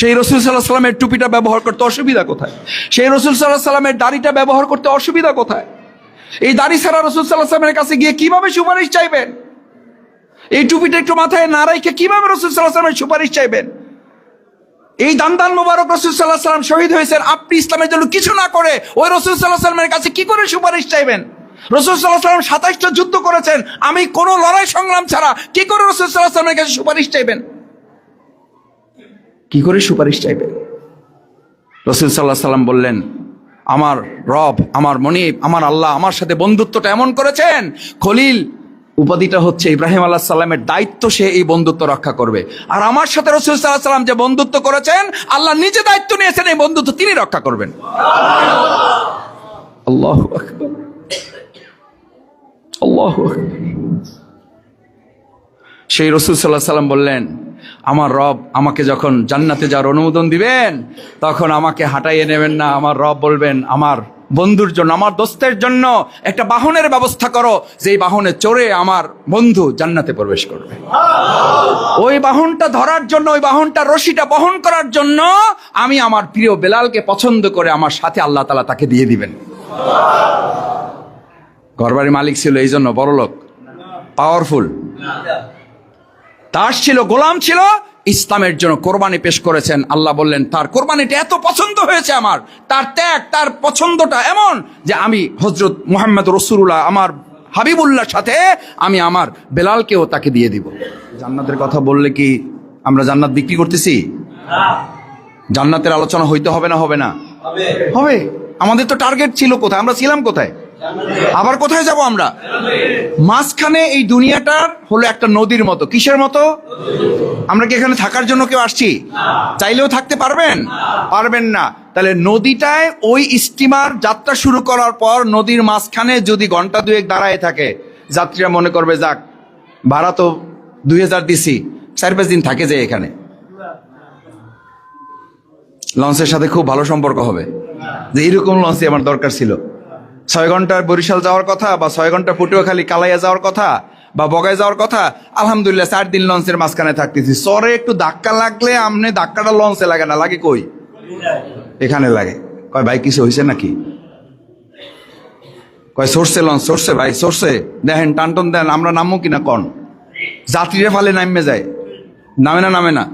সেই রসুল সাল্লাহ সাল্লামের টুপিটা ব্যবহার করতে অসুবিধা কোথায়? সেই রসুল সাল্লাহ সাল্লামের দাড়িটা ব্যবহার করতে অসুবিধা কোথায়? এই দাড়ি ছাড়া রসুল সাল্লাহ সাল্লামের কাছে গিয়ে কীভাবে সুপারিশ চাইবেন? এই টুপিটা একটু মাথায় না রেখে কীভাবে রসুল সাল্লাহ সাল্লামের সুপারিশ চাইবেন? এই দান্দান মোবারক রসুল সাল্লাহ সাল্লাম শহীদ হয়েছেন, আপনি ইসলামের জন্য কিছু না করে ওই রসুল সাল্লাহ সাল্লামের কাছে কি করে সুপারিশ চাইবেন? রসুল সাল্লাহ সাল্লাম সাতাইশটা যুদ্ধ করেছেন, আমি কোনো লড়াই সংগ্রাম ছাড়া কি করে রসুল সাল্লাহ সাল্লামের কাছে সুপারিশ চাইবেন? কি করে সুপারিশ চাইবেন রসুল সাল্লাহ সাল্লাম বললেন, আমার রব, আমার মনিব, আমার আল্লাহ আমার সাথে বন্ধুত্বটা এমন করেছেন, খলিল, উপাধিটা হচ্ছে ইব্রাহিম আল্লাহ সাল্লামের দায়িত্ব, সে এই বন্ধুত্ব রক্ষা করবে। আর আমার সাথে রসুল সাল্লাহ সাল্লাম যে বন্ধুত্ব করেছেন, আল্লাহ নিজে দায়িত্ব নিয়েছেন এই বন্ধুত্ব তিনি রক্ষা করবেন। আল্লাহ আল্লাহ সেই রসুল সাল্লাহ সাল্লাম বললেন আমার রব আমাকে যখন জান্নাতে যাওয়ার অনুমোদন দিবেন, তখন আমাকে হাঁটাইয়ে নেবেন না। আমার রব বলবেন, আমার বন্ধুর জন্য, আমার দোস্তের জন্য একটা বাহনের ব্যবস্থা করো। যেই বাহনে চড়ে আমার বন্ধু জান্নাতে প্রবেশ করবে। ওই বাহনটা ধরার জন্য, ওই বাহনটা রশিটা বহন করার জন্য আমি আমার প্রিয় বেলালকে পছন্দ করে আমার সাথে আল্লাহ তালা তাকে দিয়ে দিবেন। ঘরবাড়ির মালিক ছিল এই জন্য বড় লোক পাওয়ারফুল। দাস ছিল গোলাম ছিল ইসলামের জন্য কোরবানি পেশ করেছেন। আল্লাহ বললেন তার কোরবানিটা এত পছন্দ হয়েছে আমার। তার ত্যাগ তার পছন্দটা এমন যে আমি হজরত মোহাম্মদ রসুল্লাহ আমার হাবিবুল্লাহর সাথে আমি আমার বেলালকেও তাকে দিয়ে দিব। জান্নাতের কথা বললে কি আমরা জান্নাত বিক্রি করতেছি? জান্নাতের আলোচনা হইতে হবে না হবে না? হবে। আমাদের তো টার্গেট ছিল কোথায়? আমরা ছিলাম কোথায়? আবার কোথায় যাব আমরা? মাঝখানে এই দুনিয়াটার হলো একটা নদীর মতো। কিসের মতো? আমরা কি এখানে থাকার জন্য কেউ আসছি? চাইলেও থাকতে পারবেন? পারবেন না। তাহলে নদীটায় ওই স্টিমার যাত্রা শুরু করার পর নদীর মাঝখানে যদি ঘণ্টা দুয়েক দাঁড়ায় থাকে, যাত্রীরা মনে করবে, যাক, ভাড়া তো দুই হাজার দিছি, চার পাঁচ দিন থাকে যে এখানে। লঞ্চের সাথে খুব ভালো সম্পর্ক হবে। যে এরকম লঞ্চই আমার দরকার ছিল। ছয় ঘণ্টার বরিশাল যাওয়ার কথা বা ছয় ঘণ্টা পটুয়াখালী কালাইয়া যাওয়ার কথা বা বগায় যাওয়ার কথা, আলহামদুলিল্লাহ চার দিন লঞ্চের মাঝখানে থাকতেছি। সরে একটু ধাক্কা লাগলে আমনে ধাক্কাটা লঞ্চে লাগে না, লাগে কই? এখানে লাগে। কয়, ভাই, কিছু হয়েছে নাকি? কয়, সরষে লঞ্চ, সরষে, ভাই, সরষে। দেখেন, টানটন দেন, আমরা নামবো কিনা কন? যাত্রীরা ফালে নামে যায়। নামে না নামে না?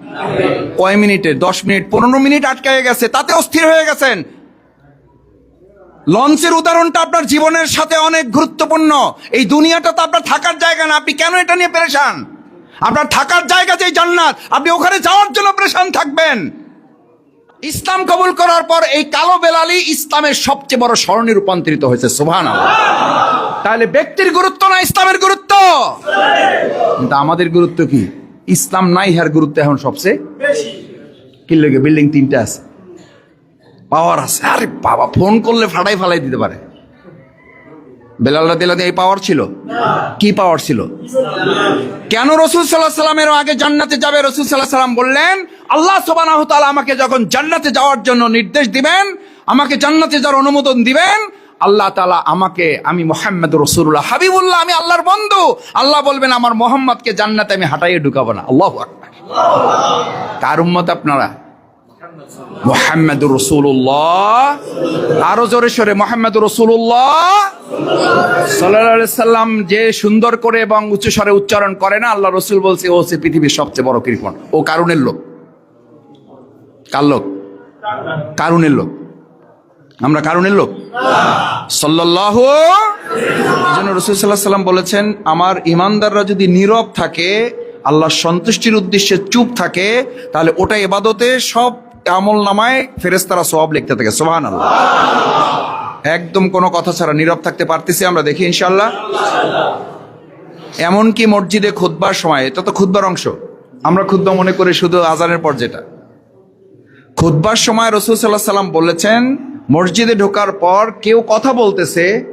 কয় মিনিটে? দশ মিনিট, পনেরো মিনিট আটকায় গেছে, তাতে অস্থির হয়ে গেছেন। লঞ্চের উদাহরণটা আপনার জীবনের সাথে অনেক গুরুত্বপূর্ণ। এই দুনিয়াটা তো আপনার থাকার জায়গা না। আপনি কেন এটা নিয়ে পেরেশান? আপনার থাকার জায়গা যে জান্নাত, আপনি ওখানে যাওয়ার জন্য পেরেশান থাকবেন। ইসলাম কবুল করার পর এই কালো বেলালি ইসলামের সবচেয়ে বড় স্মরণে রূপান্তরিত হয়েছে। সোভান তাহলে ব্যক্তির গুরুত্ব না ইসলামের গুরুত্ব? কিন্তু আমাদের গুরুত্ব কি? ইসলাম নাই, হার গুরুত্ব এখন সবচেয়ে কি লেগে? বিল্ডিং তিনটা আছে। পাওয়ার আছে। আরে বাবা, ফোন করলে ফাটাই ফালাই দিতে পারে। বেলাল্লা দিলাতে এই পাওয়ার ছিল? কি পাওয়ার ছিল? কেন রসুল সাল্লাহ সাল্লামের আগে জান্নাতে যাবে? রসুল সাল্লাহ সাল্লাম বললেন, আল্লাহ সোবানাহ তাআলা আমাকে যখন জান্নাতে যাওয়ার জন্য নির্দেশ দিবেন, আমাকে জান্নাতে যাওয়ার অনুমোদন দিবেন, আল্লাহ তালা আমাকে, আমি মোহাম্মদ রসুল্লাহ হাবিবুল্লাহ, আমি আল্লাহর বন্ধু। আল্লাহ বলবেন, আমার মোহাম্মদকে জান্নাতে আমি হাঁটাইয়ে ঢুকাবো না। আল্লাহ কার উম্মত আপনারা? মোহাম্মদ রসুল্লাহ আরও জোরে সরে মোহাম্মদ রসুল্লাহ সাল্লাম যে সুন্দর করে এবং উচ্চ স্বরে উচ্চারণ করে না, আল্লাহ রসুল বলছে, ও সে পৃথিবীর সবচেয়ে বড় কৃপণ। ও কারুনের লোক। কার লোক? কারুনের লোক। আমরা কারুনের লোক? সাল্লাহ এই জন্য রসুল সাল্লাহ বলেছেন, আমার ইমানদাররা যদি নীরব থাকে আল্লাহ সন্তুষ্টির উদ্দেশ্যে চুপ থাকে, তাহলে ওটা এবাদতে সব আমল নামায় ফেরেস্তারা সব লিখতে থাকে সোহান আল্লাহ একদম কোনো কথা ছাড়া নীরব থাকতে পারতেছি আমরা দেখি ইনশাল্লাহ এমনকি মসজিদে খুদ্বার সময়, এটা তো খুদ্বার অংশ। আমরা খুদ্া মনে করি শুধু আজানের পর যেটা। খুদ্বার সময় রসুল সাল্লাহ সাল্লাম বলেছেন, মসজিদে ঢোকার পর কেউ কথা বলতেছে,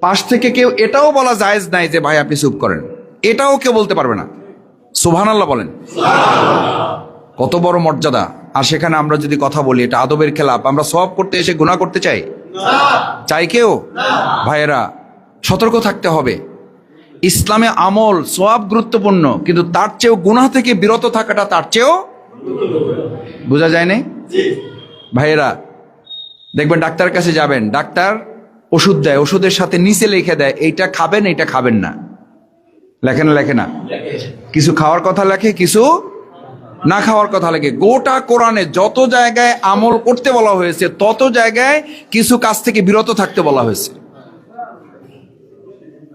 পাশ থেকে কেউ, এটাও বলা জায়েজ নাই যে, ভাই, আপনি চুপ করেন। এটাও কেউ বলতে পারবে না। সুবহান আল্লাহ বলেন। কত বড় মর্যাদা। আর সেখানে আমরা যদি কথা বলি, এটা আদবের খেলাপ, আমরা সব করতে এসে গুণা করতে চাই? চাই কেউ? ভাইয়েরা, সতর্ক থাকতে হবে। ইসলামে আমল সব গুরুত্বপূর্ণ, কিন্তু তার চেয়েও গুনাহ থেকে বিরত থাকাটা তার চেয়েও বোঝা যায় নাই? ভাইয়েরা, দেখবেন ডাক্তারের কাছে যাবেন, ডাক্তার ওষুধ দেয়, ওষুধের সাথে নিচে লিখে দেয়, এইটা খাবেন এইটা খাবেন না। লেখে না লেখে না? কিছু খাওয়ার কথা লেখে, কিছু না খাওয়ার কথা লাগে। গোটা কোরআনে যত জায়গায় আমল করতে বলা হয়েছে তত জায়গায় কিছু কাজ থেকে বিরত থাকতে বলা হয়েছে।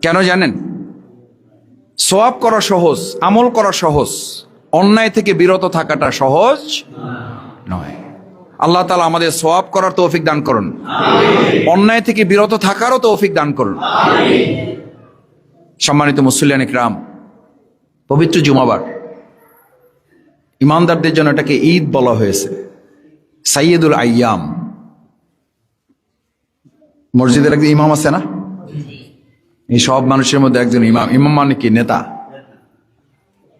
কেন জানেন? সোয়াব করা সহজ আমল করা সহজ অন্যায় থেকে বিরত থাকাটা সহজ নয়। আল্লাহ তালা আমাদের সোয়াব করার তৌফিক দান করুন। অন্যায় থেকে বিরত থাকারও তৌফিক দান করুন। সম্মানিত মুসলিয়ান ইকরাম পবিত্র জুমাবার। ইমানদারদের জন্য এটাকে ঈদ বলা হয়েছে। সাইয়েদুল আইয়াম। মসজিদের একজন ইমাম আছে না? এই সব মানুষের মধ্যে একজন ইমাম। ইমাম মানে কি? নেতা।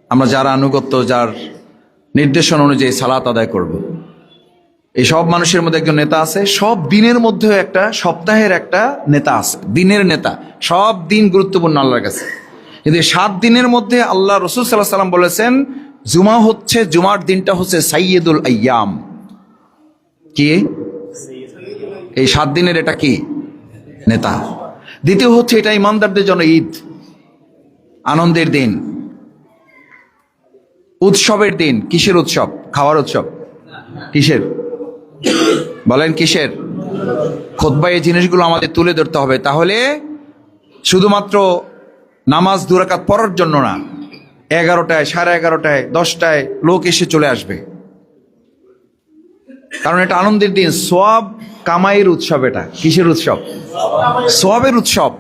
আমরা যারা আনুগত্য, যার নির্দেশন অনুযায়ী সালাত আদায় করব। এই সব মানুষের মধ্যে একজন নেতা আছে। সব দিনের মধ্যে একটা, সপ্তাহের একটা নেতা আছে। দিনের নেতা। সব দিন গুরুত্বপূর্ণ আল্লাহর কাছে। কিন্তু সাত দিনের মধ্যে আল্লাহ রসুল সাল্লাহ সাল্লাম বলেছেন জুমা হচ্ছে, জুমার দিনটা হচ্ছে সাইয়দুল আয়াম কি? এই সাত দিনের এটা কি? নেতা। দ্বিতীয় হচ্ছে এটা ইমানদারদের জন্য ঈদ, আনন্দের দিন। উৎসবের দিন, কিসের উৎসব? খাওয়ার উৎসব। কিসের? বলেন কিসের? খোদবা এই জিনিসগুলো আমাদের তুলে ধরতে হবে। তাহলে শুধুমাত্র নামাজ দুরাকাত পড়ার জন্য না এগারোটায়, সাড়ে এগারোটায়, দশটায় লোক এসে চলে আসবে। কারণ এটা আনন্দের দিন। সব কামাইয়ের উৎসব এটা। কিসের উৎসব? সবের উৎসব।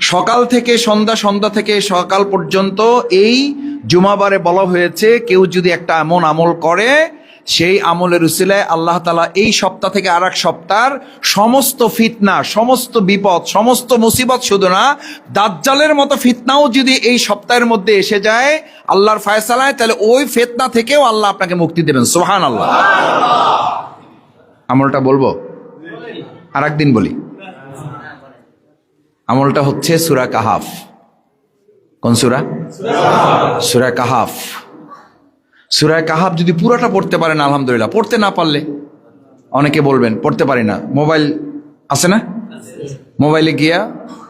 সকাল থেকে সন্ধ্যা সন্ধ্যা থেকে সকাল পর্যন্ত এই জুমাবারে বলা হয়েছে, কেউ যদি একটা এমন আমল করে সেই আমলের উসিলায় আল্লাহ তালা এই সপ্তাহ থেকে আর এক সমস্ত ফিতনা, সমস্ত বিপদ, সমস্ত মুসিবত শুধু না, দাজ্জালের মতো ফিতনাও যদি এই সপ্তাহের মধ্যে এসে যায় আল্লাহর ফায়সালায়, তাহলে ওই ফেতনা থেকেও আল্লাহ আপনাকে মুক্তি দেবেন। সোহান আল্লাহ আমলটা বলব? আর একদিন বলি। আমলটা হচ্ছে সুরা কাহাফ। কোন সুরা? সুরা কাহাফ। সুরা কাহাফ যদি পুরোটা পড়তে পারেন, আলহামদুলিল্লাহ। পড়তে না পারলে অনেকে বলবেন, পড়তে পারি না। মোবাইল আছে না? মোবাইলে গিয়া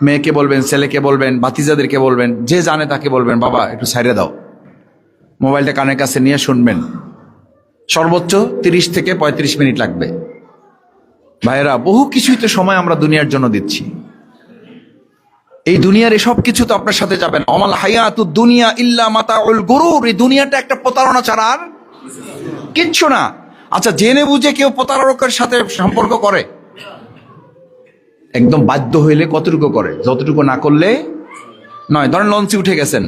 মেয়েকে বলবেন, ছেলেকে বলবেন, ভাতিজাদেরকে বলবেন, যে জানে তাকে বলবেন, বাবা, একটু সাইডে দাও। মোবাইলটা কানের কাছে নিয়ে শুনবেন। সর্বোচ্চ তিরিশ থেকে পঁয়ত্রিশ মিনিট লাগবে। ভাইয়েরা, বহু কিছুই তো সময় আমরা দুনিয়ার জন্য দিচ্ছি। এই দুনিয়ার এসব কিছু তো আপনার সাথে যাবেন অমাল হায়াতু দুনিয়া ইল্লা মাতা উল গরুর। এই দুনিয়াটা একটা প্রতারণা ছাড়া আর কিচ্ছু না। আচ্ছা জেনে বুঝে কেউ প্রতারকের সাথে সম্পর্ক করে? একদম বাধ্য হইলে কতটুকু করে? যতটুকু না করলে নয়। ধরেন লঞ্চে উঠে গেছেন।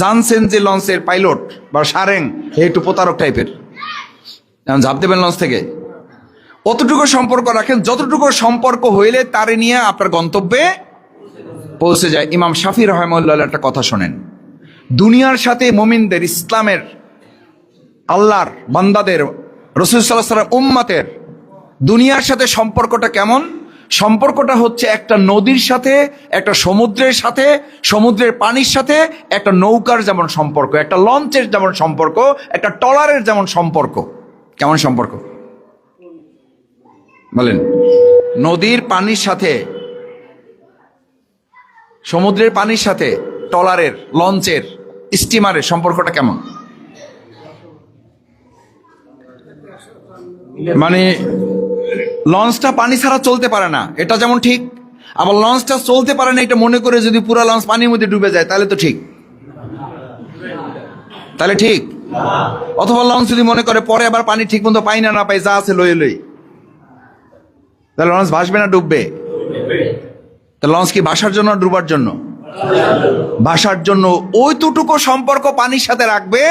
জানছেন যে লঞ্চের পাইলট বা সারেং একটু প্রতারক টাইপের। ঝাঁপ দেবেন লঞ্চ থেকে। অতটুকু সম্পর্ক রাখেন। যতটুকু সম্পর্ক হইলে তারে নিয়ে আপনার গন্তব্যে পৌঁছে যায়। ইমাম শাফি রহমুল্লাহ একটা কথা শোনেন। দুনিয়ার সাথে মোমিনদের, ইসলামের, আল্লাহর, বান্দাদের, রসুল সাল্লাহ উম্মাতের দুনিয়ার সাথে সম্পর্কটা কেমন? সম্পর্কটা হচ্ছে একটা নদীর সাথে, একটা সমুদ্রের সাথে, সমুদ্রের পানির সাথে একটা নৌকার যেমন সম্পর্ক, একটা লঞ্চের যেমন সম্পর্ক, একটা টলারের যেমন সম্পর্ক। কেমন সম্পর্ক? বলেন। নদীর পানির সাথে সমুদ্রের পানির সাথে টলারের, লঞ্চের, স্টিমারের সম্পর্কটা কেমন? মানে লঞ্চটা পানি ছাড়া চলতে পারে না। এটা যেমন ঠিক, আবার লঞ্চটা চলতে পারে না, এটা মনে করে যদি পুরো লঞ্চ পানির মধ্যে ডুবে যায়, তাহলে তো ঠিক। তাহলে ঠিক? অথবা লঞ্চ যদি মনে করে পরে আবার পানি ঠিক মতো পাই না না পাই, যা আছে লই লই। তাহলে লঞ্চ ভাসবে না, ডুববে? তা লঞ্চ কি ভাসার জন্য ডুবার জন্য? ভাসার জন্য। ওইটুকু সম্পর্ক পানির সাথে রাখবে।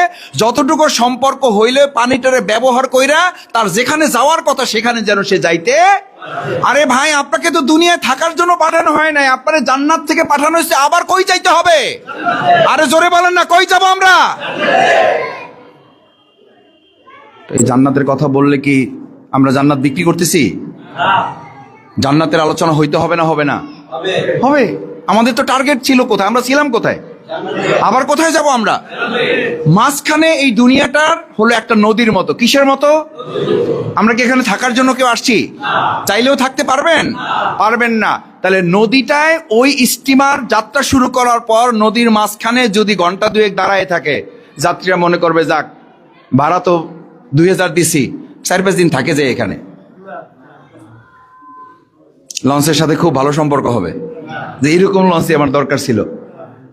যতটুকু সম্পর্ক হইলে পানিটারে ব্যবহার কইরা তার যেখানে যাওয়ার কথা সেখানে যেন সে যাইতে আরে ভাই, আপনাকে তো দুনিয়ায় থাকার জন্য পাঠানো হয় নাই। আপনার জান্নাত থেকে পাঠানো হয়েছে, আবার কই যাইতে হবে? আরে জোরে বলেন না, কই যাব আমরা? এই জান্নাতের কথা বললে কি আমরা জান্নাত বিক্রি করতেছি? জান্নাতের আলোচনা হইতে হবে না হবে না? হবে? আমাদের তো টার্গেট ছিল কোথায়? আমরা ছিলাম কোথায়? আবার কোথায় যাব আমরা? মাঝখানে এই দুনিয়াটার হলো একটা নদীর মতো। কিসের মতো? আমরা কি এখানে থাকার জন্য কেউ আসছি? চাইলেও থাকতে পারবেন? পারবেন না। তাহলে নদীটায় ওই স্টিমার যাত্রা শুরু করার পর নদীর মাঝখানে যদি ঘণ্টা দুয়েক দাঁড়ায় থাকে, যাত্রীরা মনে করবে, যাক, ভাড়া তো দুই হাজার দিছি। চার পাঁচ দিন থাকে যে এখানে। লঞ্চের সাথে খুব ভালো সম্পর্ক হবে। যে এরকম লঞ্চই আমার দরকার ছিল।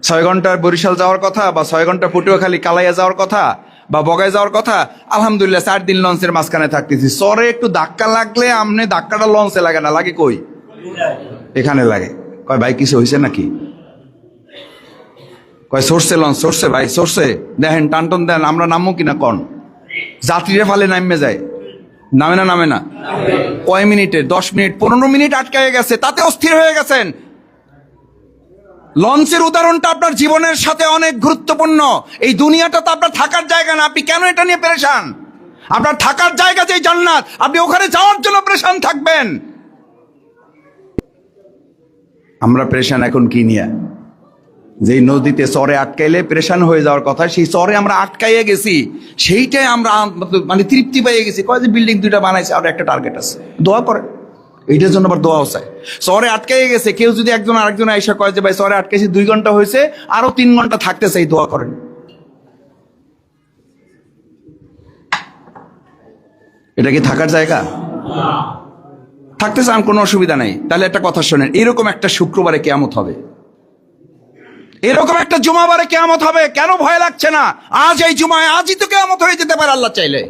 ছয় ঘণ্টার বরিশাল যাওয়ার কথা বা ছয় ঘণ্টা পটুয়াখালী কালাইয়া যাওয়ার কথা বা বগায় যাওয়ার কথা, আলহামদুলিল্লাহ চার দিন লঞ্চের মাঝখানে থাকতেছি। সরে একটু ধাক্কা লাগলে আমনে ধাক্কাটা লঞ্চে লাগে না। লাগে কই? এখানে লাগে। কয়, ভাই, কিছু হয়েছে নাকি? কয়, সরষে লঞ্চ, সরষে, ভাই, সরষে। দেখেন, টানটন দেন, আমরা নামবো কিনা, কন? যাত্রীরা ফালে নামে যায়। নামে না নামে না। কয় মিনিটে? দশ মিনিট, পনেরো মিনিট আটকায় গেছে, তাতে অস্থির হয়ে গেছেন। লঞ্চের উদাহরণটা আপনার জীবনের সাথে অনেক গুরুত্বপূর্ণ। এই দুনিয়াটা তো আপনার থাকার জায়গা না। আপনি কেন এটা নিয়ে পেরেশান? আপনার থাকার জায়গা যে জান্নাত, আপনি ওখানে যাওয়ার জন্য পেরেশান থাকবেন। আমরা পেরেশান এখন কি নিয়ে? যেই নদীতে চরে আটকাইলে প্রেশান হয়ে যাওয়ার কথা, সেই চরে আমরা আটকাইয়ে গেছি। সেইটাই আমরা মানে তৃপ্তি পাইয়ে গেছি। কয় যে বিল্ডিং দুইটা বানাইছে, আর একটা টার্গেট আছে। দোয়া করে। এইটার জন্য আবার দোয়াও চাই। চরে আটকাইয়ে গেছে, কেউ যদি একজন আরেকজন আইসা কয় যে, ভাই, চরে আটকাইছি, দুই ঘণ্টা হয়েছে, আরও তিন ঘণ্টা থাকতে চাই, দোয়া করেন। এটা কি থাকার জায়গা? থাকতে চান, কোনো অসুবিধা নেই। তাহলে একটা কথা শোনেন, এরকম একটা শুক্রবারে কেয়ামত হবে। এরকম একটা জুমাবারে কেয়ামত হবে, কেন ভয় লাগছে না? আজ এই জুমায়, আজই তো কেয়ামত হয়ে যেতে পারে, আল্লাহ চাইলে।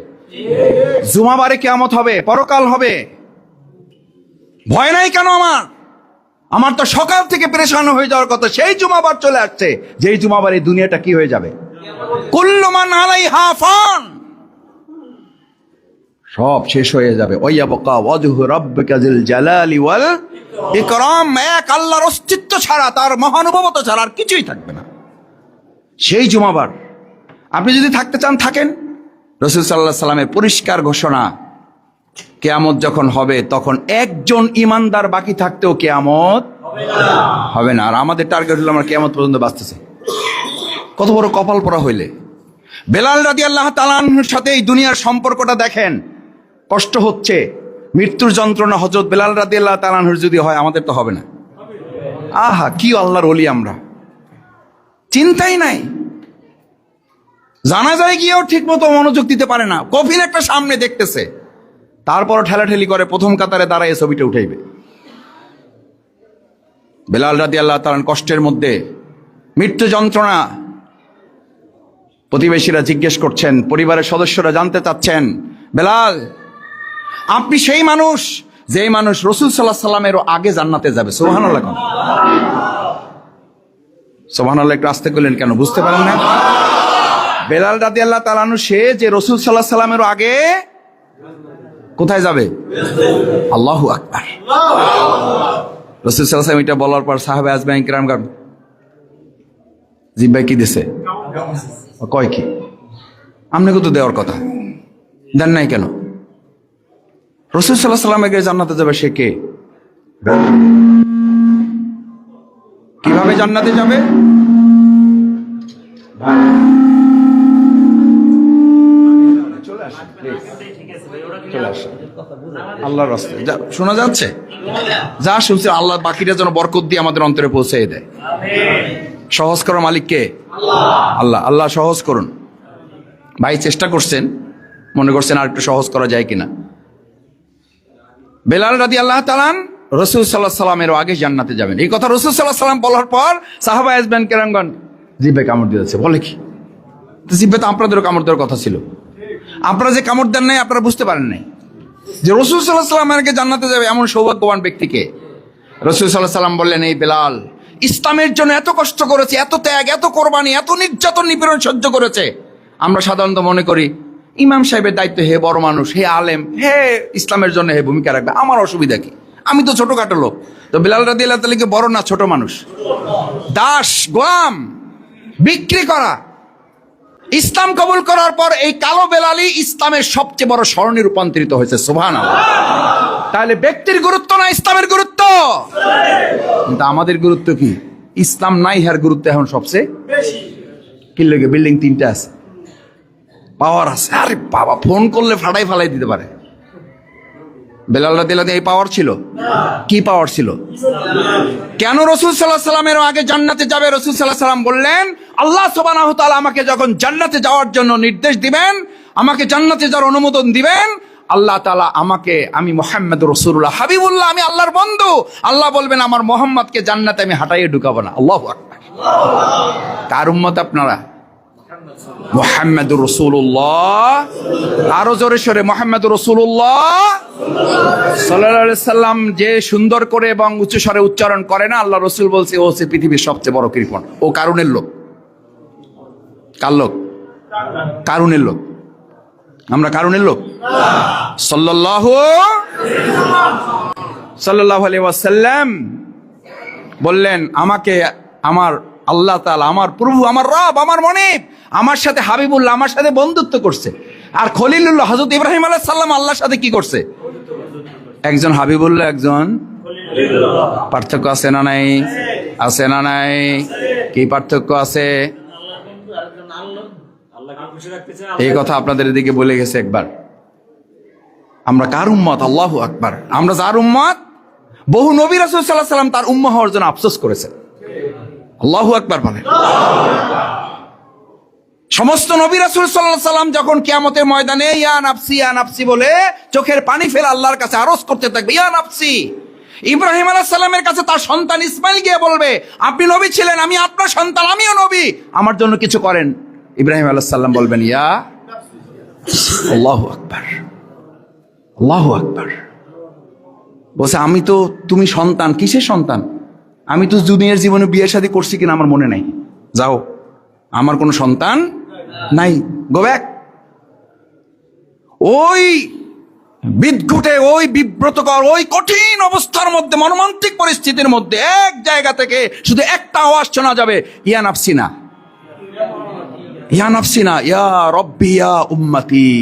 জুমাবারে কেয়ামত হবে, পরকাল হবে। ভয় নাই কেন আমার? আমার তো সকাল থেকে পরেশান হয়ে যাওয়ার কথা, সেই জুমাবার চলে আসছে। যেই জুমাবার এই দুনিয়াটা কি হয়ে যাবে? কুল্লমান আলাই হাফান সব শেষ হয়ে যাবে। এক আল্লাহর অস্তিত্ব ছাড়া, তার মহানুভবতা ছাড়া আর কিছুই থাকবে না। সেই জুমাবার, আপনি যদি থাকতে চান, থাকেন। রসুল সাল্লাহ সাল্লামের পরিষ্কার ঘোষণা, কেয়ামত যখন হবে, তখন একজন ইমানদার বাকি থাকতেও কেয়ামত হবে না। আর আমাদের টার্গেট হলো আমরা কেয়ামত পর্যন্ত বাঁচতেছে। কত বড় কপাল পরা হইলে। বেলাল রাদি আল্লাহ তালানহুর সাথে এই দুনিয়ার সম্পর্কটা দেখেন। কষ্ট হচ্ছে, মৃত্যুর যন্ত্রণা হজরত বেলাল রাদি আল্লাহ তালানহুর যদি হয়, আমাদের তো হবে না। আহা, কি আল্লাহর অলি আমরা। চিন্তাই নাই। জানা যায় গিয়েও ঠিক মতো মনোযোগ দিতে পারে না। কফিন একটা সামনে দেখতেছে। তারপরও ঠেলাঠেলি করে প্রথম কাতারে দাঁড়ায় ছবিটা উঠাইবে। বেলাল রাদি আল্লাহ তালান কষ্টের মধ্যে মৃত্যু যন্ত্রণা প্রতিবেশীরা জিজ্ঞেস করছেন, পরিবারের সদস্যরা জানতে চাচ্ছেন, বেলাল আপনি সেই মানুষ, যেই মানুষ রসুল সাল্লাহ সাল্লামেরও আগে জান্নাতে যাবে। সোহান সোহান একটু আসতে করলেন কেন? বুঝতে পারেন না? বেলাল রাদি আল্লাহ তালানু সে যে রসুল সাল্লাহ সাল্লামেরও আগে কোথায় যাবে? আল্লাহ আকবার। রসুল সাল্লাম এটা বলার পর সাহাবে আজমাইন কিরাম গান জিব্বাই কি দিছে? কয় কি? আপনাকে তো দেওয়ার কথা? দেন নাই কেন? রসুল সাল্লাহ সাল্লামকে জান্নাতে যাবে সে কে? কীভাবে জান্নাতে যাবে? আল্লাহর শোনা যাচ্ছে? যা শুনছে, আল্লাহ বাকিটা যেন বরকত দিয়ে আমাদের অন্তরে পৌঁছে দেয়। সহজ করো মালিককে আল্লাহ। আল্লাহ সহজ করুন। ভাই, চেষ্টা করছেন, মনে করছেন আর একটু সহজ করা যায় কিনা। বেলাল রাদি আল্লাহ তালান রসুল সাল্লাহ সাল্লামের আগে জান্নাতে যাবেন। এই কথা রসুল সাল্লাহ সাল্লাম বলার পর সাহাবা আসবেন কেরামগন জিব্বে কামড় দিয়েছে। বলে কি? তো জিব্বে তো আপনাদেরও কামড় দেওয়ার কথা ছিল। আপনারা যে কামড় দেন নাই, আপনারা বুঝতে পারেন নাই। যে রসুল সাল্লাহ সাল্লাম আমাকে জান্নাতে যাবে এমন সৌভাগ্যবান ব্যক্তিকে রসুল সাল্লাহ সাল্লাম বললেন, এই বেলাল, ইসলামের জন্য এত কষ্ট করেছে, এত ত্যাগ, এত কোরবানি, এত নির্যাতন নিপীড়ন সহ্য করেছে। আমরা সাধারণত মনে করি ইমাম সাহেবের দায়িত্ব, হে বড় মানুষ, হে আলেম, হে ইসলামের জন্য হে ভূমিকা রাখবে। আমার অসুবিধা কি? আমি তো ছোটখাটো লোক। তো বিলাল রাদি আল্লাহ তালিকে বড় না ছোট মানুষ? দাস, গোলাম, বিক্রি করা। ইসলাম কবুল করার পর এই কালো বেলালি ইসলামের সবচেয়ে বড় স্মরণে রূপান্তরিত হয়েছে সোভান তাহলে ব্যক্তির গুরুত্ব না ইসলামের গুরুত্ব? কিন্তু আমাদের গুরুত্ব কি? ইসলাম নাই, হার গুরুত্ব এখন সবচেয়ে কি লাগে? বিল্ডিং তিনটা আছে। পাওয়ার আছে। আরে বাবা, ফোন করলে ফাটাই ফালাই দিতে পারে। বেলাল্লা দিলাতে এই পাওয়ার ছিল? কি পাওয়ার ছিল? কেন রসুল সাল্লাহ সাল্লামের আগে জান্নাতে যাবে? রসুল সাল্লাহ সাল্লাম বললেন, আল্লাহ সোবানাহ তাআলা আমাকে যখন জান্নাতে যাওয়ার জন্য নির্দেশ দিবেন, আমাকে জান্নাতে যাওয়ার অনুমোদন দিবেন, আল্লাহ তালা আমাকে, আমি মোহাম্মদ রসুল্লাহ হাবিবুল্লাহ, আমি আল্লাহর বন্ধু। আল্লাহ বলবেন, আমার মোহাম্মদকে জান্নাতে আমি হাঁটাইয়ে ঢুকাবো না। আল্লাহ কার উম্মত আপনারা? মোহাম্মদ রসুল্লাহ আরও জোরে সরে মোহাম্মদ রসুল্লাহ সাল্লাহ সাল্লাম যে সুন্দর করে এবং উচ্চ স্বরে উচ্চারণ করে না, আল্লাহ রসুল বলছে, ও হচ্ছে পৃথিবীর সবচেয়ে বড় কৃপণ। ও কারুনের লোক। কার লোক? কারুনের লোক। আমরা কারুনের লোক? সাল্লাহ সাল্লাহ আলি ওয়াসাল্লাম বললেন, আমাকে, আমার আল্লাহ তাআলা আমার প্রভু, আমার রব, আমার মনিব, আমার সাথে হাবিবুল্লাহ, আমার সাথে বন্ধুত্ব করছে। আর খলিলুল্লাহ হজরত ইব্রাহিম আলাহ সাল্লাম আল্লাহর সাথে কি করছে? একজন হাবিবুল্লাহ, একজন পার্থক্য আছে না নাই? আছে না নাই? কি পার্থক্য আছে? এই কথা আপনাদের এদিকে বলে গেছে একবার। আমরা কার উম্মত? আল্লাহ আকবার। আমরা যার উম্মত? বহু নবী রাসূল আলাইহি সাল্লাম তার উম্মা হওয়ার জন্য আফসোস করেছেন। আল্লাহু আকবার বলেন সমস্ত নবী রাসূল আলাইহি সাল্লাম যখন কিয়ামতের ময়দানে, ইয়া নাফসি ইয়া নাফসি বলে চোখের পানি ফেলে আল্লাহর কাছে আরজ করতে থাকবে, ইয়া নাফসি। ইব্রাহিম আলাইহিস সালামের কাছে তার সন্তান ইসমাইল গিয়ে বলবে, আপনি নবী ছিলেন, আমি আপনার সন্তান, আমিও নবী। আমার জন্য কিছু করেন। ইব্রাহিম আলাইহিস সালাম বলবেন, ইয়া আল্লাহু আকবার আল্লাহু আকবার। বলছে, আমি তো, তুমি সন্তান, কিসের সন্তান? আমি তো দুনিয়ার জীবনে বিয়ে শাদী করছি কিনা আমার মনে নাই। যাও। আমার কোনো সন্তান নাই। গো ব্যাক ওই বিদ্ঘুটে, ওই বিব্রতকর, ওই কঠিন অবস্থার মধ্যে, মর্মান্তিক পরিস্থিতির মধ্যে এক জায়গা থেকে শুধু একটা আওয়াজ শোনা যাবে, ইয়া নাফসি না। ইয়া নাফসি না। ইয়া রব্বি, ইয়া উম্মতি।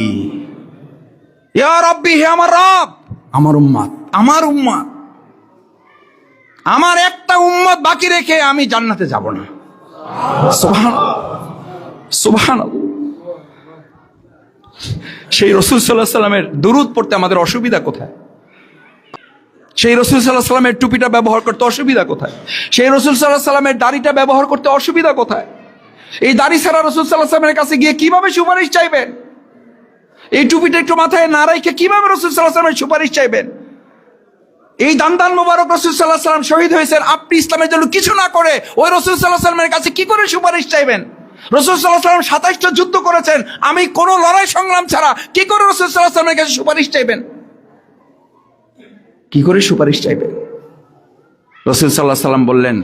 ইয়া রব্বি, হে আমার রব। আমার উম্মাত। আমার উম্মাত। আমার একটা উম্মত বাকি রেখে আমি জান্নাতে যাব না। সেই রসুল সাল্লাহ সাল্লামের দুরুদ পড়তে আমাদের অসুবিধা কোথায়? সেই রসুল সাল্লাহ সাল্লামের টুপিটা ব্যবহার করতে অসুবিধা কোথায়? সেই রসুল সাল্লাহ সাল্লামের দাড়িটা ব্যবহার করতে অসুবিধা কোথায়? এই দাড়ি ছাড়া রসুল সাল্লাহ সাল্লামের কাছে গিয়ে কীভাবে সুপারিশ চাইবেন? এই টুপিটা একটু মাথায় না রেখে কীভাবে রসুল সাল্লাহ সাল্লামের সুপারিশ চাইবেন? এই দান্দান মোবারক রসুল সাল্লাহ সাল্লাম শহীদ হয়েছেন। আপনি ইসলামের জন্য কিছু না করে ওই রসুল সাল্লাহ সাল্লামের কাছে কি করে সুপারিশ চাইবেন? রসুল সাল্লাহ সাল্লাম সাতাইশটা যুদ্ধ করেছেন। আমি কোনো লড়াই সংগ্রাম ছাড়া কি করে রসুল সাল্লাহ সাল্লামের কাছে সুপারিশ চাইবেন? কি করে সুপারিশ চাইবেন? রসুল সাল্লাহ সাল্লাম বললেন,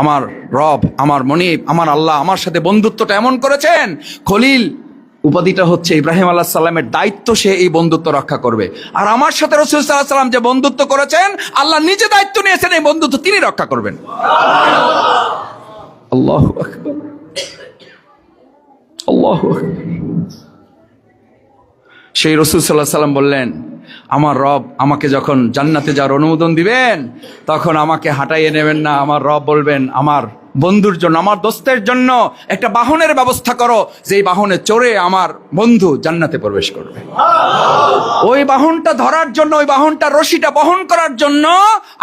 আমার রব, আমার মনিব, আমার আল্লাহ আমার সাথে বন্ধুত্বটা এমন করেছেন, খলিল উপাধিটা হচ্ছে ইব্রাহিম আল্লাহ সাল্লামের দায়িত্ব সে এই বন্ধুত্ব রক্ষা করবে। আর আমার সাথে রসুল সাল্লাহ সাল্লাম যে বন্ধুত্ব করেছেন, আল্লাহ নিজে দায়িত্ব নিয়েছেন এই বন্ধুত্ব তিনি রক্ষা করবেন। আল্লাহ আল্লাহ সেই রসুল সাল্লাহ সাল্লাম বললেন, আমার রব আমাকে যখন জান্নাতে যাওয়ার অনুমোদন দিবেন, তখন আমাকে হাঁটাইয়ে নেবেন না। আমার রব বলবেন, আমার বন্ধুর জন্য, আমার দোস্তের জন্য একটা বাহনের ব্যবস্থা করো, যেই বাহনে চড়ে আমার বন্ধু জান্নাতে প্রবেশ করবে। ওই বাহনটা ধরার জন্য, ওই বাহনটা রশিটা বহন করার জন্য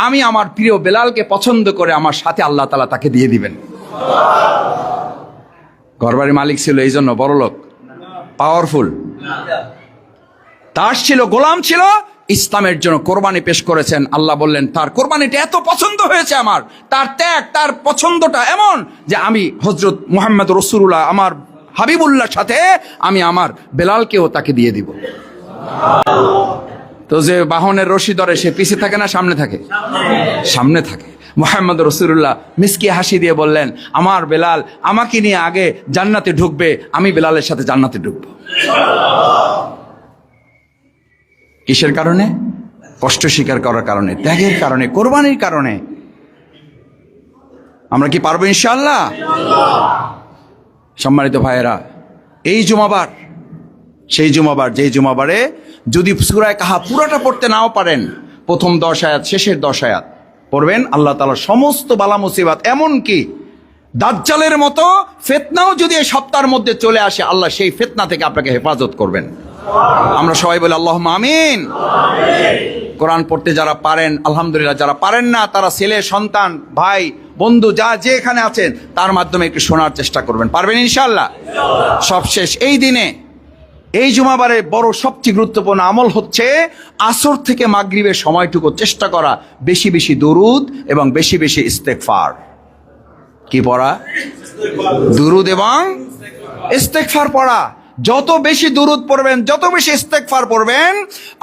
আমি আমার প্রিয় বেলালকে পছন্দ করে আমার সাথে আল্লাহ তালা তাকে দিয়ে দিবেন। ঘরবাড়ির মালিক ছিল এই জন্য বড় লোক পাওয়ারফুল দাস ছিল, গোলাম ছিল ইসলামের জন্য কোরবানি পেশ করেছেন। আল্লাহ বললেন, তার কোরবানিটা এত পছন্দ হয়েছে আমার। তার ত্যাগ, তার পছন্দটা এমন যে আমি হজরত মোহাম্মদ রসুল্লাহ আমার হাবিবুল্লাহর সাথে আমি আমার বেলালকেও তাকে দিয়ে দিব। তো যে বাহনের রশি ধরে, সে পিছে থাকে না, সামনে থাকে? সামনে থাকে। মোহাম্মদ রসুল্লাহ মিসকি হাসি দিয়ে বললেন, আমার বেলাল আমাকে নিয়ে আগে জান্নাতে ঢুকবে, আমি বেলালের সাথে জান্নাতে ঢুকবো। কিসের কারণে? কষ্ট স্বীকার করার কারণে, ত্যাগের কারণে, কোরবানির কারণে। আমরা কি পারব ইনশাল্লাহ সম্মানিত ভাইয়েরা, এই জুমাবার, সেই জুমাবার, যেই জুমাবারে যদি সুরায় কাহা পুরোটা পড়তে নাও পারেন, প্রথম দশ আয়াত, শেষের দশ আয়াত পড়বেন, আল্লাহ তাআলা সমস্ত বালা মুসিবাত, এমনকি দাজ্জালের মতো ফেতনাও যদি এই সপ্তাহের মধ্যে চলে আসে, আল্লাহ সেই ফেতনা থেকে আপনাকে হেফাজত করবেন। আমরা সবাই বলি আল্লাহ আমিন। কোরআন পড়তে যারা পারেন, আলহামদুলিল্লাহ, যারা পারেন না, তারা ছেলে, সন্তান, ভাই, বন্ধু, যা যে এখানে আছেন, তার মাধ্যমে একটু শোনার চেষ্টা করবেন। পারবেন ইনশাল্লাহ সবশেষ এই দিনে, এই জুমাবারে বড় সবচেয়ে গুরুত্বপূর্ণ আমল হচ্ছে আসর থেকে মাগরিবের সময়টুকু চেষ্টা করা, বেশি বেশি দরুদ এবং বেশি বেশি ইস্তেকফার কি পড়া? দুরুদ এবং ইস্তেকফার পড়া। যত বেশি দুরুদ পড়বেন, যত বেশি ইস্তেকফার পড়বেন,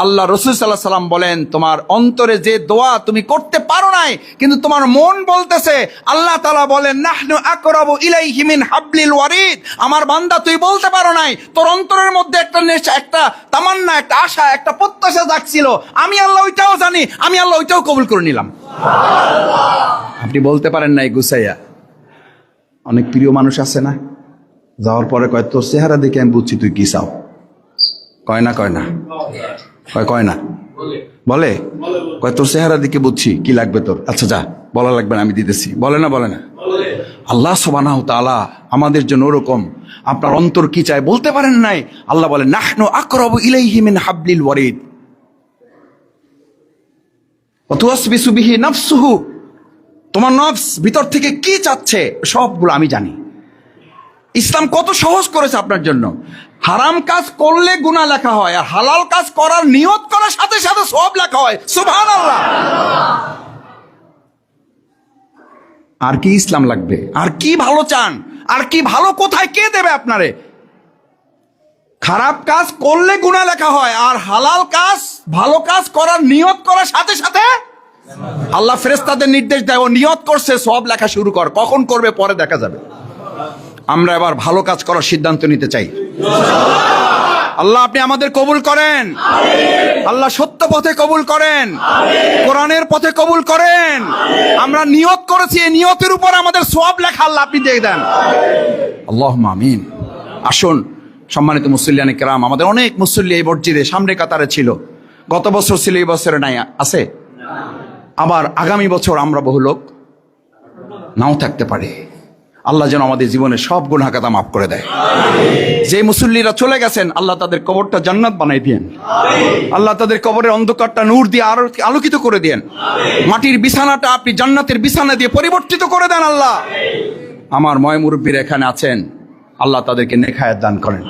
আল্লাহ রসুল সাল্লাহ সাল্লাম বলেন, তোমার অন্তরে যে দোয়া তুমি করতে পারো নাই, কিন্তু তোমার মন বলতেছে, আল্লাহ তালা বলেন, নাহনু আকরাবু ইলাইহি মিন হাবলিল ওয়ারিদ, আমার বান্দা তুই বলতে পারো নাই, তোর অন্তরের মধ্যে একটা নেশা, একটা তামান্না, একটা আশা, একটা প্রত্যাশা জাগছিল, আমি আল্লাহ ওইটাও জানি, আমি আল্লাহ ওইটাও কবুল করে নিলাম। আপনি বলতে পারেন নাই, গুসাইয়া, অনেক প্রিয় মানুষ আছে না? যাওয়ার পরে কয়, তোর চেহারা দেখে আমি বুঝছি তুই কি চাও? কয়, না কয় না। কয় কয় না। বলে, কয়, তোর চেহারা দিকে বুঝছি কি লাগবে তোর? আচ্ছা যা, বলা লাগবে না, আমি দিতেছি। বলে না বলে না। আল্লাহ সবানাহ তালা আমাদের জন্য ওরকম। আপনার অন্তর কি চায় বলতে পারেন নাই? আল্লাহ বলে, নাহনু আকরব ইলাইহি মিন হাবলিল ওয়ারিদ। তোমার নফস ভিতর থেকে কি চাচ্ছে? সবগুলো আমি জানি। ইসলাম কত সহজ করেছে আপনার জন্য। হারাম কাজ করলে গুণা লেখা হয়, আর হালাল কাজ করার নিয়ত করার সাথে সাথে সব লেখা হয়। সুবহান আল্লাহ আর কি ইসলাম লাগবে? আর কি ভালো চান? আর কি ভালো কোথায় কে দেবে আপনারে? খারাপ কাজ করলে গুণা লেখা হয়, আর হালাল কাজ, ভালো কাজ করার নিয়ত করার সাথে সাথে আল্লাহ ফেরেস্তাদের নির্দেশ দেয়, ও নিয়ত করছে সব লেখা শুরু কর। কখন করবে পরে দেখা যাবে। আমরা এবার ভালো কাজ করার সিদ্ধান্ত নিতে চাই। আল্লাহ, আপনি আমাদের কবুল করেন। আল্লাহ সত্য পথে কবুল করেন। কোরআনের পথে কবুল করেন। আমরা নিয়ত করেছি, এই নিয়তের উপর আমাদের সব লেখা আল্লাহ আপনি দিয়ে দেন। আল্লাহ মামিন আসুন, সম্মানিত মুসল্লিয়ানি কেরাম, আমাদের অনেক মুসল্লি এই মসজিদে সামনে কাতারে ছিল। গত বছর ছিল এই বছরে নাই, আছে? আবার আগামী বছর আমরা বহু লোক নাও থাকতে পারি। আল্লাহ যেন আমাদের জীবনে সব গুণাকাতা মাফ করে দেয়। যে মুসল্লিরা চলে গেছেন, আল্লাহ তাদের কবরটা জান্নাত বানাই দিয়েন। আল্লাহ তাদের কবরের অন্ধকারটা নূর দিয়ে আরও আলোকিত করে দেন মাটির বিছানাটা আপনি জান্নাতের বিছানা দিয়ে পরিবর্তিত করে দেন আল্লাহ। আমার ময় মুরব্বীরা এখানে আছেন, আল্লাহ তাদেরকে নেখায়াত দান করেন।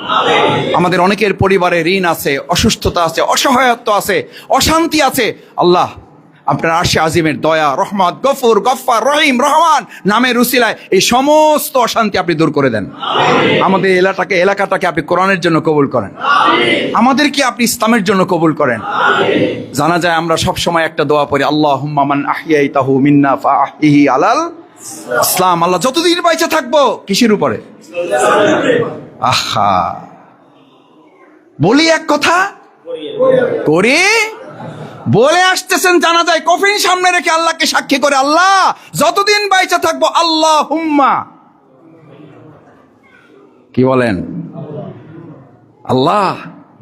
আমাদের অনেকের পরিবারে ঋণ আছে, অসুস্থতা আছে, অসহায়ত্ব আছে, অশান্তি আছে। আল্লাহ আপনার আরশে আজিমের দয়া রহমত গফুর গফফার রহিম রহমান নামের রুসিলায় এই সমস্ত অশান্তি আপনি দূর করে দেন। আমাদের এলাকাটাকে এলাকাটাকে আপনি কোরআনের জন্য কবুল করেন। আমাদেরকে আপনি ইসলামের জন্য কবুল করেন। জানা যায় আমরা সব সময় একটা দোয়া পড়ি আল্লাহ হুম্মামান আহিয়াই তাহু মিন্না ফা আহিহি আলাল ইসলাম। আল্লাহ যতদিন বাইচে থাকব কিসের উপরে? আহা। বলি এক কথা। করি? বলে আসতেছেন জানা যায় কফিন সামনে রেখে আল্লাহকে সাক্ষী করে, আল্লাহ, যতদিন বাইচে থাকব আল্লাহ হুম্মা কি বলেন? আল্লাহ,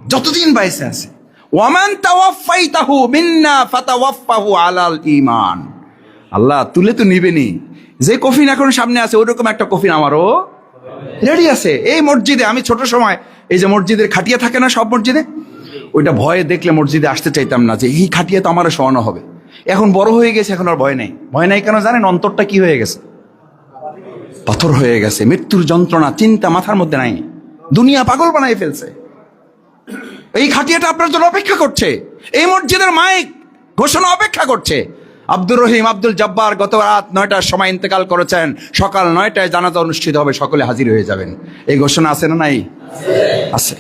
যতদিন বাইসে আছে। ওয়ামান তাওয়াফাইতাহু মিন্না ফাতাওয়াফাহু আলাল ঈমান। আল্লাহ, তুলে তো নিবেনি। যে কফিন এখন সামনে আছে, ওরকম একটা কফিন আমারও রেডি আছে। এই মসজিদে, আমি ছোট সময়, এই যে মসজিদের খাটিয়া থাকে না সব মসজিদে? ওইটা ভয়ে দেখলে মসজিদে আসতে চাইতাম না যে, এই খাটিয়া তো আমারও শোয়ানো হবে। এখন বড় হয়ে গেছে, এখন আর ভয় নেই। ভয় নাই কেন জানেন? অন্তরটা কি হয়ে গেছে? পাথর হয়ে গেছে, মৃত্যুর যন্ত্রণা, চিন্তা মাথার মধ্যে নাই। দুনিয়া পাগল বানাই ফেলছে। এই খাটিয়াটা আপনার জন্য অপেক্ষা করছে। এই মসজিদের মাইক ঘোষণা অপেক্ষা করছে। আব্দুর রহিম আব্দুল জব্বার গত রাত নয়টার সময় ইন্তেকাল করেছেন। সকাল নয়টায় জানাজা অনুষ্ঠিত হবে, সকলে হাজির হয়ে যাবেন। এই ঘোষণা আছে না নাই? আছে।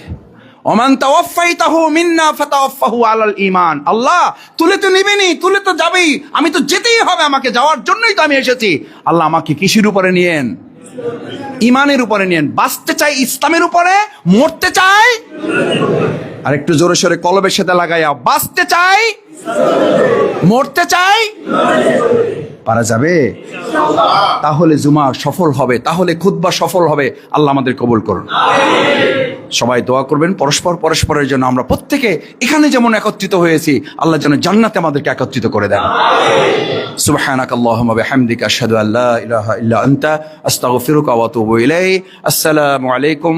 ওমান তাওয়াফাইতাহু মিন্না ফাতাওয়াফাহু আলাল ঈমান। আল্লাহ, তুলে তো নিবেনি, তুলে তো যাবেই। আমি তো যেতেই হবে আমাকে, যাওয়ার জন্যই তো আমি এসেছি। আল্লাহ আমাকে কিসের উপরে নিয়েন? ইমানের উপরে নিয়েন। বাঁচতে চাই ইসলামের উপরে, মরতে চাই আর একটু জোরে সোরে কলবের সাথে লাগাইয়া, বাঁচতে চাই, মরতে চাই, পারা যাবে? তাহলে জুমা সফল হবে, তাহলে খুতবা সফল হবে। আল্লাহ আমাদের কবুল করুন। সবাই দোয়া করবেন। পরস্পর পরস্পরের জন্য আমরা প্রত্যেকে এখানে যেমন একত্রিত হয়েছি, আল্লাহ যেন জান্নাতে আমাদেরকে একত্রিত করে দেন। সুবহানাক আলাইকুম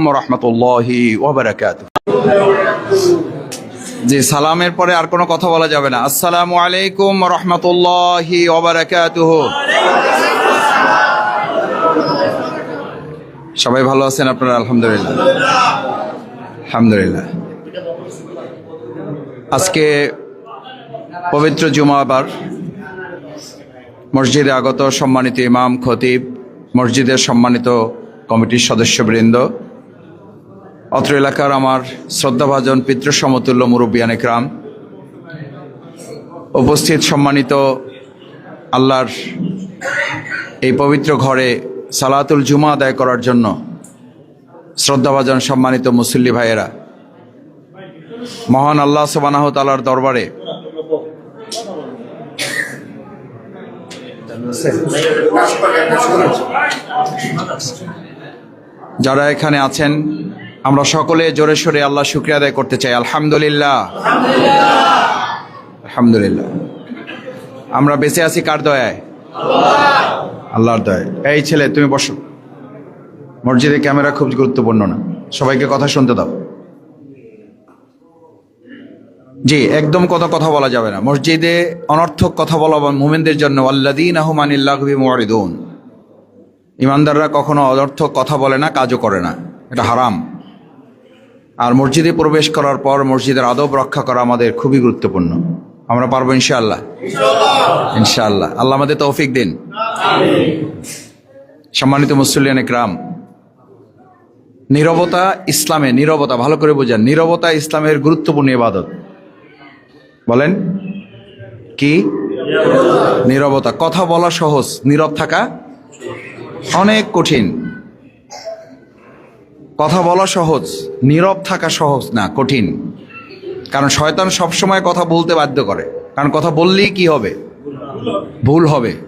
সালামের পরে আর কোনো কথা বলা যাবে না। আসসালামু আলাইকুম রহমতুল্লাহি সবাই ভালো আছেন আপনারা? আলহামদুলিল্লাহ। আলহামদুলিল্লাহ। আজকে পবিত্র জুমাবার মসজিদে আগত সম্মানিত ইমাম, খতিব, মসজিদের সম্মানিত কমিটির সদস্যবৃন্দ, অত্র এলাকার আমার শ্রদ্ধাভাজন পিতৃ সমতুল্য মুরব্বিয়ান একরাম, উপস্থিত সম্মানিত আল্লাহর এই পবিত্র ঘরে সালাতুল জুমা আদায় করার জন্য শ্রদ্ধাভাজন সম্মানিত মুসল্লি ভাইয়েরা, মহান আল্লাহ সুবানাহ তালার দরবারে যারা এখানে আছেন, আমরা সকলে জোরে সোরে আল্লাহ শুক্রিয়া আদায় করতে চাই। আলহামদুলিল্লাহ। আলহামদুলিল্লাহ। আমরা বেঁচে আছি কার দয়ায়? আল্লাহর দয়ায় এই ছেলে, তুমি বসো। মসজিদে ক্যামেরা খুব গুরুত্বপূর্ণ না। সবাইকে কথা শুনতে দাও। জি, একদম কত কথা বলা যাবে না। মসজিদে অনর্থক কথা বলা মুমিনদের জন্য আল্লাদিন আহমানিল্লাহবি ইমানদাররা কখনো অনর্থক কথা বলে না, কাজও করে না। এটা হারাম। আর মসজিদে প্রবেশ করার পর মসজিদের আদব রক্ষা করা আমাদের খুবই গুরুত্বপূর্ণ। আমরা পারব ইনশাআল্লাহ। ইনশাআল্লাহ। আল্লাহ আমাদের তৌফিক দিন। সম্মানিত মুসল্লিয়ান একরাম, নীরবতা ইসলামে নীরবতা, ভালো করে বোঝান। নীরবতা ইসলামের গুরুত্বপূর্ণ ইবাদত। বলেন, কি? নীরবতা। কথা বলা সহজ, নীরব থাকা অনেক কঠিন। কথা বলা সহজ, নীরব থাকা সহজ না, কঠিন। কারণ শয়তান সবসময় কথা বলতে বাধ্য করে। কারণ কথা বললেই কি হবে? ভুল হবে।